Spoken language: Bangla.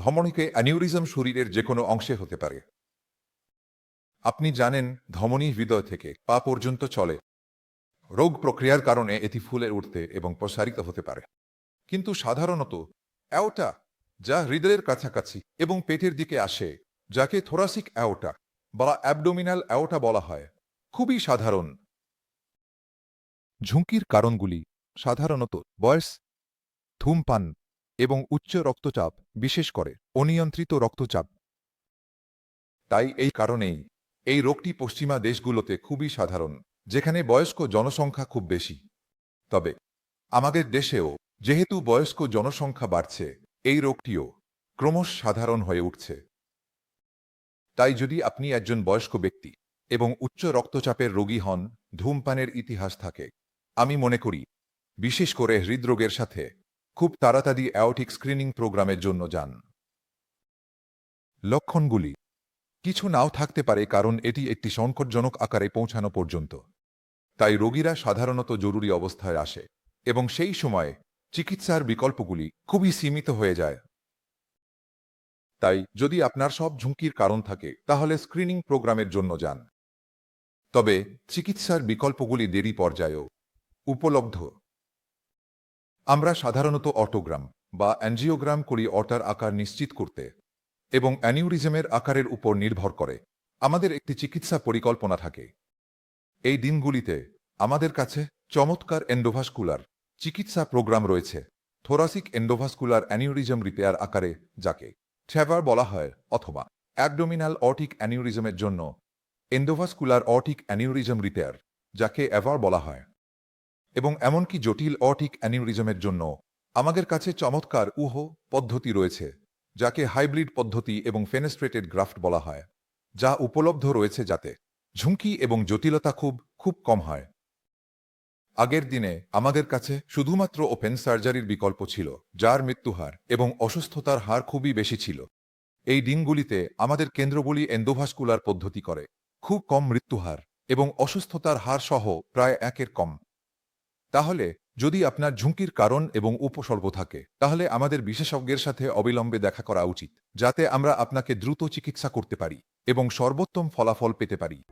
ধমনীকে অ্যানিউরিজম শরীরের যে কোনো অংশে হতে পারে। আপনি জানেন, ধমনী হৃদয় থেকে পা পর্যন্ত চলে। রোগ প্রক্রিয়ার কারণে এটি ফুলে উঠতে এবং প্রসারিত হতে পারে। কিন্তু সাধারণত, অ্যাওটা, যা হৃদয়ের কাছাকাছি এবং পেটের দিকে আসে, যাকে থোরাসিক অ্যাওটা বা অ্যাবডোমিনাল অ্যাওটা বলা হয়, খুবই সাধারণ। ঝুঁকির কারণগুলি সাধারণত বয়স, ধূমপান এবং উচ্চ রক্তচাপ, বিশেষ করে অনিয়ন্ত্রিত রক্তচাপ। তাই এই কারণেই এই রোগটি পশ্চিমা দেশগুলোতে খুবই সাধারণ, যেখানে বয়স্ক জনসংখ্যা খুব বেশি। তবে আমাদের দেশেও যেহেতু বয়স্ক জনসংখ্যা বাড়ছে, এই রোগটিও ক্রমশ সাধারণ হয়ে উঠছে। তাই যদি আপনি একজন বয়স্ক ব্যক্তি এবং উচ্চ রক্তচাপের রোগী হন, ধূমপানের ইতিহাস থাকে। আমি মনে করি, বিশেষ করে হৃদরোগের সাথে খুব তাড়াতাড়ি অ্যাওটিক স্ক্রিনিং প্রোগ্রামের জন্য যান। লক্ষণগুলি। কিছু নাও থাকতে পারে কারণ এটি একটি সংকটজনক আকারে পৌঁছানো পর্যন্ত। তাই রোগীরা সাধারণত জরুরি অবস্থায় আসে এবং সেই সময়ে চিকিৎসার বিকল্পগুলি খুবই সীমিত হয়ে যায়। তাই যদি আপনার সব ঝুঁকির কারণ থাকে, তাহলে স্ক্রিনিং প্রোগ্রামের জন্য যান। তবে চিকিৎসার বিকল্পগুলি দেরি পর্যায়েও। উপলব্ধ। আমরা সাধারণত অটোগ্রাম বা অ্যাঞ্জিওগ্রাম করি অটার আকার নিশ্চিত করতে এবং অ্যানিউরিজমের আকারের উপর নির্ভর করে। আমাদের একটি চিকিৎসা পরিকল্পনা থাকে। এই দিনগুলিতে আমাদের কাছে চমৎকার এন্ডোভাস্কুলার চিকিৎসা প্রোগ্রাম রয়েছে। থোরাসিক এন্ডোভাস্কুলার অ্যানিউরিজম রিপেয়ার আকারে যাকে ট্রেভার বলা হয় অথবা অ্যাবডোমিনাল অটিক অ্যানিউরিজমের জন্য এন্ডোভাস্কুলার অটিক অ্যানিউরিজম রিপেয়ার, যাকে অ্যাভার বলা হয়। এবং এমনকি জটিল অটিক অ্যানিউরিজমের জন্য আমাদের কাছে চমৎকার উহ পদ্ধতি রয়েছে, যাকে হাইব্রিড পদ্ধতি এবং ফেনেস্ট্রেটেড গ্রাফট বলা হয়, যা উপলব্ধ রয়েছে যাতে ঝুঁকি এবং জটিলতা খুব খুব কম হয়। আগের দিনে আমাদের কাছে শুধুমাত্র ওপেন সার্জারির বিকল্প ছিল, যার মৃত্যুহার এবং অসুস্থতার হার খুবই বেশি ছিল। এই দিনগুলিতে আমাদের কেন্দ্রগুলি এন্ডোভাস্কুলার পদ্ধতি করে, খুব কম মৃত্যুহার এবং অসুস্থতার হার সহ প্রায় একের কম। তাহলে, যদি আপনার ঝুঁকির কারণ এবং উপসর্গ থাকে, তাহলে আমাদের বিশেষজ্ঞের সাথে অবিলম্বে দেখা করা উচিত, যাতে আমরা আপনাকে দ্রুত চিকিৎসা করতে পারি এবং সর্বোত্তম ফলাফল পেতে পারি।